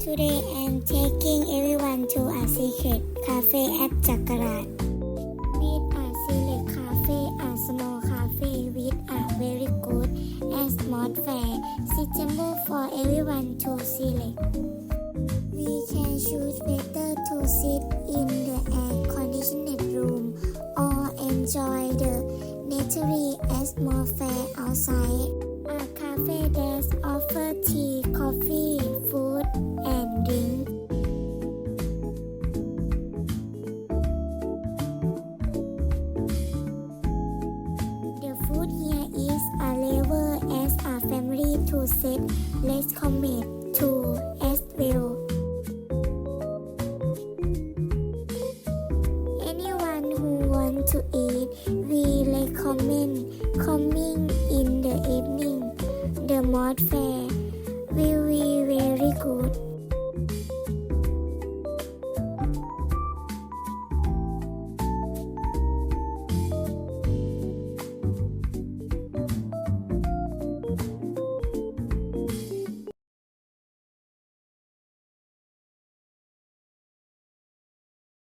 Today I'm taking everyone to a secret cafe at Jakarat. Meet a cafe, a small cafe with a very good and smart fare, suitable for everyone to select. We can choose better to sit in the air-conditioned room or enjoy the natural fair outside. A cafe that offers tea, coffee, food, and drink. The food here is a level as a family to set. Let's commit to as well. Anyone who want to eat, recommend coming in the evening. The mod fair